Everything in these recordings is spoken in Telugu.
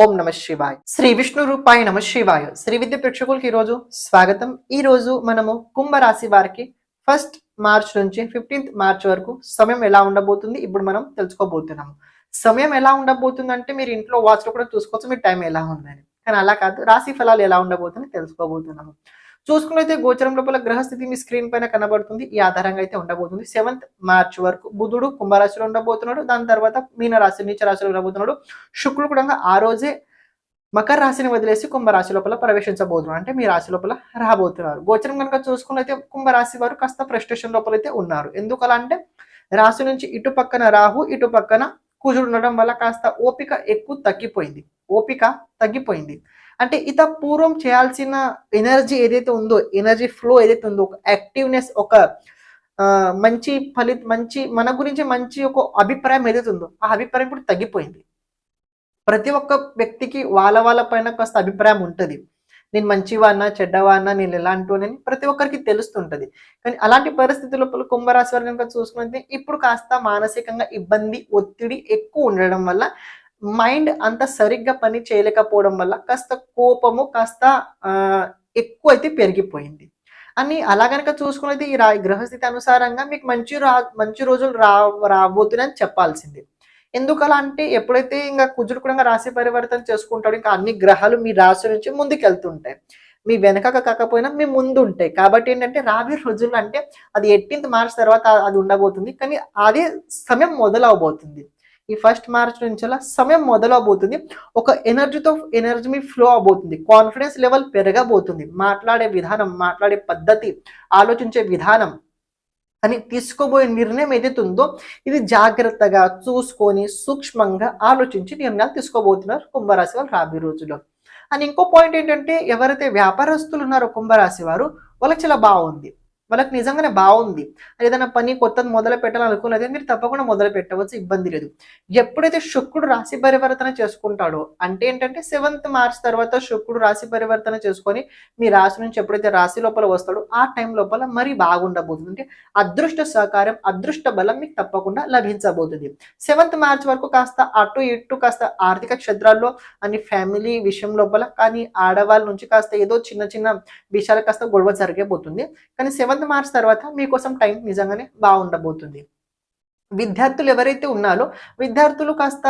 ఓం నమ శివాయ్. శ్రీ విష్ణు రూపాయ నమ శివాయ. శ్రీ విద్య ప్రేక్షకులకి ఈరోజు స్వాగతం. ఈ రోజు మనము కుంభరాశి వారికి ఫస్ట్ మార్చ్ నుంచి ఫిఫ్టీన్త్ మార్చ్ వరకు సమయం ఎలా ఉండబోతుంది ఇప్పుడు మనం తెలుసుకోబోతున్నాము. సమయం ఎలా ఉండబోతుంది అంటే మీరు ఇంట్లో వాచ్లో కూడా చూసుకోవచ్చు మీ టైం ఎలా ఉందని. కానీ అలా కాదు రాశి ఫలాలు ఎలా ఉండబోతుంది తెలుసుకోబోతున్నాము. చూసుకున్నైతే గోచరం లోపల గ్రహస్థితి మీ స్క్రీన్ పైన కనబడుతుంది. ఈ ఆధారంగా అయితే ఉండబోతుంది. సెవెంత్ మార్చ్ వరకు బుధుడు కుంభరాశిలో ఉండబోతున్నాడు. దాని తర్వాత మీన రాశి నీచ రాశిలో ఉండబోతున్నాడు. శుక్రుడు కూడా ఆ రోజే మకర రాశిని వదిలేసి కుంభరాశి లోపల ప్రవేశించబోతున్నారు అంటే మీ రాశి లోపల రాబోతున్నారు. గోచరం కనుక చూసుకున్నైతే కుంభరాశి వారు కాస్త ఫ్రస్ట్రేషన్ లోపల అయితే ఉన్నారు. ఎందుకు అంటే రాశి నుంచి ఇటు పక్కన రాహు ఇటు పక్కన కుజుడు ఉండడం వల్ల కాస్త ఓపిక ఎక్కువ తగ్గిపోయింది. ఓపిక తగ్గిపోయింది. అంటే ఇత పూర్వం చేయాల్సిన ఎనర్జీ ఏదైతే ఉందో ఎనర్జీ ఫ్లో ఏదైతే ఉందో ఒక యాక్టివ్నెస్ ఒక మంచి ఫలిత మంచి మన గురించి మంచి ఒక అభిప్రాయం ఏదైతే ఉందో ఆ అభిప్రాయం కూడా తగ్గిపోయింది. ప్రతి ఒక్క వ్యక్తికి వాళ్ళ వాళ్ళ పైన కాస్త అభిప్రాయం ఉంటుంది. నేను మంచివాడినా చెడ్డవాడినా నేను ఎలాంటివానని ప్రతి ఒక్కరికి తెలుస్తుంటది. కానీ అలాంటి పరిస్థితి లోపల కుంభరాశి వారు కనుక చూసుకుంటే ఇప్పుడు కాస్త మానసికంగా ఇబ్బంది ఒత్తిడి ఎక్కువ ఉండడం వల్ల మైండ్ అంత సరిగ్గా పని చేయలేకపోవడం వల్ల కాస్త కోపము కాస్త ఎక్కువ అయితే పెరిగిపోయింది. అని అలా కనుక చూసుకునేది ఈ రా గ్రహస్థితి అనుసారంగా మీకు మంచి రా మంచి రోజులు రా రాబోతున్నాయని చెప్పాల్సింది. ఎందుకలా అంటే ఎప్పుడైతే ఇంకా కుజుడు కూడా రాశి పరివర్తన చేసుకుంటాడు ఇంకా అన్ని గ్రహాలు మీ రాశి నుంచి ముందుకెళ్తుంటాయి. మీ వెనక కాకపోయినా మీ ముందు ఉంటాయి కాబట్టి ఏంటంటే రాబోయే రోజుల్లో అంటే అది ఎయిటీన్త్ మార్చ్ తర్వాత అది ఉండబోతుంది. కానీ అదే సమయం మొదలవబోతుంది. ఈ ఫస్ట్ మార్చ్ నుంచి అలా సమయం మొదలవబోతుంది. ఒక ఎనర్జీతో ఎనర్జీ మీ ఫ్లో అవబోతుంది. కాన్ఫిడెన్స్ లెవెల్ పెరగబోతుంది. మాట్లాడే విధానం మాట్లాడే పద్ధతి ఆలోచించే విధానం అని తీసుకోబోయే నిర్ణయం ఏదైతే ఉందో ఇది జాగ్రత్తగా చూసుకొని సూక్ష్మంగా ఆలోచించి నిర్ణయాలు తీసుకోబోతున్నారు కుంభరాశి వాళ్ళు రాబోయే రోజుల్లో. అని ఇంకో పాయింట్ ఏంటంటే ఎవరైతే వ్యాపారస్తులు ఉన్నారో కుంభరాశి వారు వాళ్ళకి చాలా బాగుంది. వాళ్ళకి నిజంగానే బాగుంది. ఏదైనా పని కొత్తది మొదలు పెట్టాలనుకున్నది మీరు తప్పకుండా మొదలు పెట్టవచ్చు ఇబ్బంది లేదు. ఎప్పుడైతే శుక్రుడు రాశి పరివర్తన చేసుకుంటాడో అంటే ఏంటంటే సెవెంత్ మార్చ్ తర్వాత శుక్రుడు రాశి పరివర్తన చేసుకొని మీ రాశి నుంచి ఎప్పుడైతే రాశి లోపల వస్తాడో ఆ టైం లోపల మరి బాగుండబోతుంది. అంటే అదృష్ట సహకారం అదృష్ట బలం మీకు తప్పకుండా లభించబోతుంది. సెవెంత్ మార్చ్ వరకు కాస్త అటు ఇటు కాస్త ఆర్థిక క్షేత్రాల్లో అని ఫ్యామిలీ విషయం లోపల కానీ ఆడవాళ్ళ నుంచి కాస్త ఏదో చిన్న చిన్న విషయాలు కాస్త గొడవ జరిగేపోతుంది. కానీ సెవెంత్ సెవెంత్ మార్చ్ తర్వాత మీకోసం టైం నిజంగానే బాగుండబోతుంది. విద్యార్థులు ఎవరైతే ఉన్నారో విద్యార్థులు కాస్త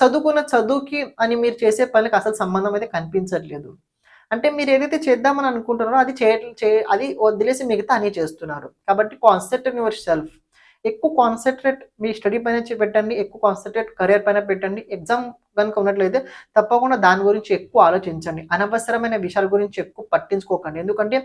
చదువుకున్న చదువుకి అని మీరు చేసే పనికి అసలు సంబంధం అయితే కనిపించట్లేదు. అంటే మీరు ఏదైతే చేద్దామని అనుకుంటున్నారో అది చే అది వదిలేసి మిగతా అని చేస్తున్నారు. కాబట్టి కాన్సన్ట్రేట్ యువర్ సెల్ఫ్ ఎక్కువ కాన్సన్ట్రేట్ మీ స్టడీ పైన పెట్టండి. ఎక్కువ కాన్సన్ట్రేట్ కెరియర్ పైన పెట్టండి. ఎగ్జామ్ కనుక ఉన్నట్లయితే తప్పకుండా దాని గురించి ఎక్కువ ఆలోచించండి. అనవసరమైన విషయాల గురించి ఎక్కువ పట్టించుకోకండి. ఎందుకంటే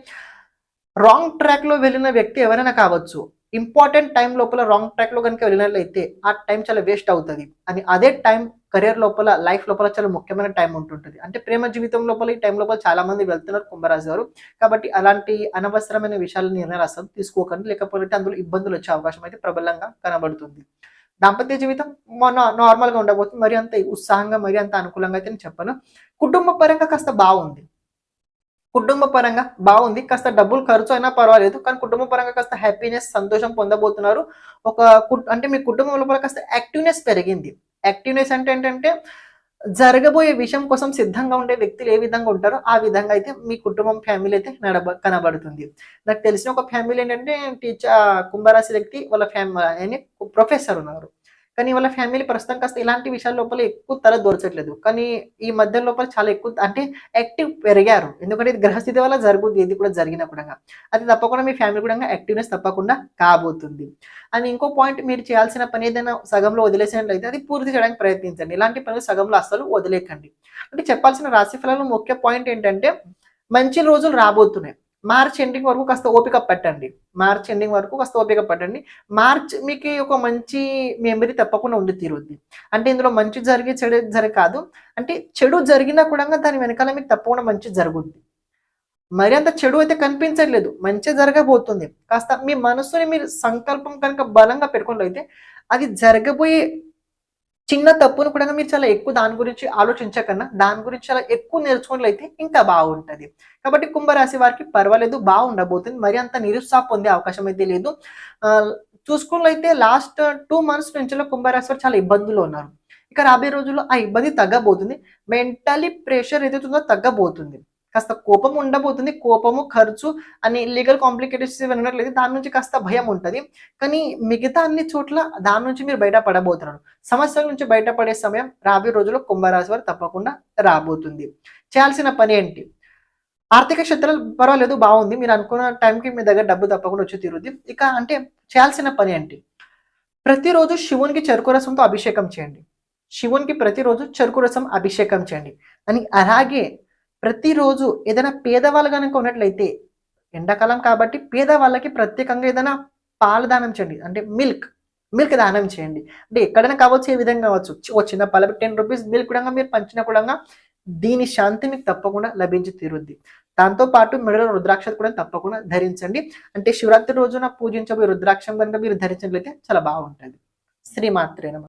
రాంగ్ ట్రాక్లో వెళ్ళిన వ్యక్తి ఎవరైనా కావచ్చు ఇంపార్టెంట్ టైం లోపల రాంగ్ ట్రాక్లో కనుక వెళ్ళినట్లయితే ఆ టైం చాలా వేస్ట్ అవుతుంది. అని అదే టైం కెరియర్ లోపల లైఫ్ లోపల చాలా ముఖ్యమైన టైం ఉంటుంటుంది. అంటే ప్రేమ జీవితం లోపల ఈ టైం లోపల చాలా మంది వెళ్తున్నారు కుంభరాజు గారు కాబట్టి అలాంటి అనవసరమైన విషయాలు నిర్ణయాలు అసలు తీసుకోకండి. లేకపోతే అందులో ఇబ్బందులు వచ్చే అవకాశం అయితే ప్రబలంగా కనబడుతుంది. దాంపత్య జీవితం నార్మల్గా ఉండబోతుంది. మరి అంత ఉత్సాహంగా మరి అంత అనుకూలంగా అయితే నేను చెప్పను. కుటుంబ పరంగా కాస్త బాగుంది. కుటుంబ పరంగా బాగుంది. కాస్త డబ్బులు ఖర్చు అయినా పర్వాలేదు కానీ కుటుంబ పరంగా కాస్త హ్యాపీనెస్ సంతోషం పొందబోతున్నారు. ఒక అంటే మీ కుటుంబం లోపల కాస్త యాక్టివ్నెస్ పెరిగింది. యాక్టివ్నెస్ అంటే ఏంటంటే జరగబోయే విషయం కోసం సిద్ధంగా ఉండే వ్యక్తులు ఏ విధంగా ఉంటారో ఆ విధంగా అయితే మీ కుటుంబం ఫ్యామిలీ అయితే నడబ కనబడుతుంది. నాకు తెలిసిన ఒక ఫ్యామిలీ ఏంటంటే టీచర్ కుంభరాశి వ్యక్తి వాళ్ళ ఫ్యామిలీ ప్రొఫెసర్ ఉన్నారు. కానీ వాళ్ళ ఫ్యామిలీ ప్రస్తుతం కాస్త ఇలాంటి విషయాల లోపల ఎక్కువ తల దోర్చట్లేదు. కానీ ఈ మధ్య లోపల చాలా ఎక్కువ అంటే యాక్టివ్ పెరిగారు. ఎందుకంటే ఇది గ్రహస్థితి వల్ల జరుగుద్ది ఇది కూడా జరిగిన కూడా. అది తప్పకుండా మీ ఫ్యామిలీ కూడా యాక్టివ్నెస్ తప్పకుండా కాబోతుంది. అండ్ ఇంకో పాయింట్ మీరు చేయాల్సిన పని ఏదైనా సగంలో వదిలేసినట్లయితే అది పూర్తి చేయడానికి ప్రయత్నించండి. ఇలాంటి పనులు సగంలో అస్సలు వదిలేకండి. అంటే చెప్పాల్సిన రాశి ఫలాలు ముఖ్య పాయింట్ ఏంటంటే మంచి రోజులు రాబోతున్నాయి. మార్చ్ ఎండింగ్ వరకు కాస్త ఓపిక పట్టండి. మార్చ్ ఎండింగ్ వరకు కాస్త ఓపిక పట్టండి. మార్చ్ మీకు ఒక మంచి మెమరీ తప్పకుండా ఉండి తీరుద్ది. అంటే ఇందులో మంచి జరిగి చెడు జరిగి కాదు. అంటే చెడు జరిగినా కూడా దాని వెనకాల మీకు తప్పకుండా మంచి జరుగుద్ది. మరి అంత చెడు అయితే కనిపించట్లేదు. మంచి జరగబోతుంది. కాస్త మీ మనసుని మీరు సంకల్పం కనుక బలంగా పెట్టుకున్నట్లయితే అది జరగబోయే చిన్న తప్పును కూడా మీరు చాలా ఎక్కువ దాని గురించి ఆలోచించకన్నా దాని గురించి చాలా ఎక్కువ నేర్చుకున్నట్లయితే ఇంకా బాగుంటుంది. కాబట్టి కుంభరాశి వారికి పర్వాలేదు బాగుండబోతుంది. మరి అంత నిరుత్సాహ పొందే అవకాశం అయితే లేదు. చూసుకున్నట్లయితే లాస్ట్ టూ మంత్స్ నుంచి కుంభరాశి వారు చాలా ఇబ్బందులు ఉన్నారు. ఇక రాబోయే రోజుల్లో ఆ ఇబ్బంది తగ్గబోతుంది. మెంటలీ ప్రెషర్ ఏదైతుందో తగ్గబోతుంది. కాస్త కోపం ఉండబోతుంది కోపము ఖర్చు అని లీగల్ కాంప్లికేటెడ్స్ ఉన్నట్లయితే దాని నుంచి కాస్త భయం ఉంటుంది. కానీ మిగతా అన్ని చోట్ల దాని నుంచి మీరు బయటపడబోతున్నారు. సమస్యల నుంచి బయటపడే సమయం రాబోయే రోజుల్లో కుంభరాశి వారు తప్పకుండా రాబోతుంది. చేయాల్సిన పని ఏంటి? ఆర్థిక క్షేత్రాలు పర్వాలేదు బాగుంది. మీరు అనుకున్న టైంకి మీ దగ్గర డబ్బు తప్పకుండా వచ్చి తీరుద్ది. ఇక అంటే చేయాల్సిన పని ఏంటి? ప్రతిరోజు శివునికి చెరుకు రసంతో అభిషేకం చేయండి. శివునికి ప్రతిరోజు చెరుకు రసం అభిషేకం చేయండి. అని అలాగే ప్రతిరోజు ఏదైనా పేదవాళ్ళు కనుక ఉన్నట్లయితే ఎండాకాలం కాబట్టి పేదవాళ్ళకి ప్రత్యేకంగా ఏదైనా పాలు దానం చేయండి. అంటే మిల్క్ మిల్క్ దానం చేయండి. అంటే ఎక్కడైనా కావచ్చు ఏ విధంగా కావచ్చు చి- ఓ చిన్న పాల టెన్ రూపీస్ మిల్క్ కూడా మీరు పంచిన కూడా దీని శాంతి మీకు తప్పకుండా లభించి తీరుద్ది. దాంతో పాటు మెడలో రుద్రాక్ష కూడా తప్పకుండా ధరించండి. అంటే శివరాత్రి రోజున పూజించబోయే రుద్రాక్షం కనుక మీరు ధరించినట్లయితే చాలా బాగుంటుంది. శ్రీమాత్రేనమ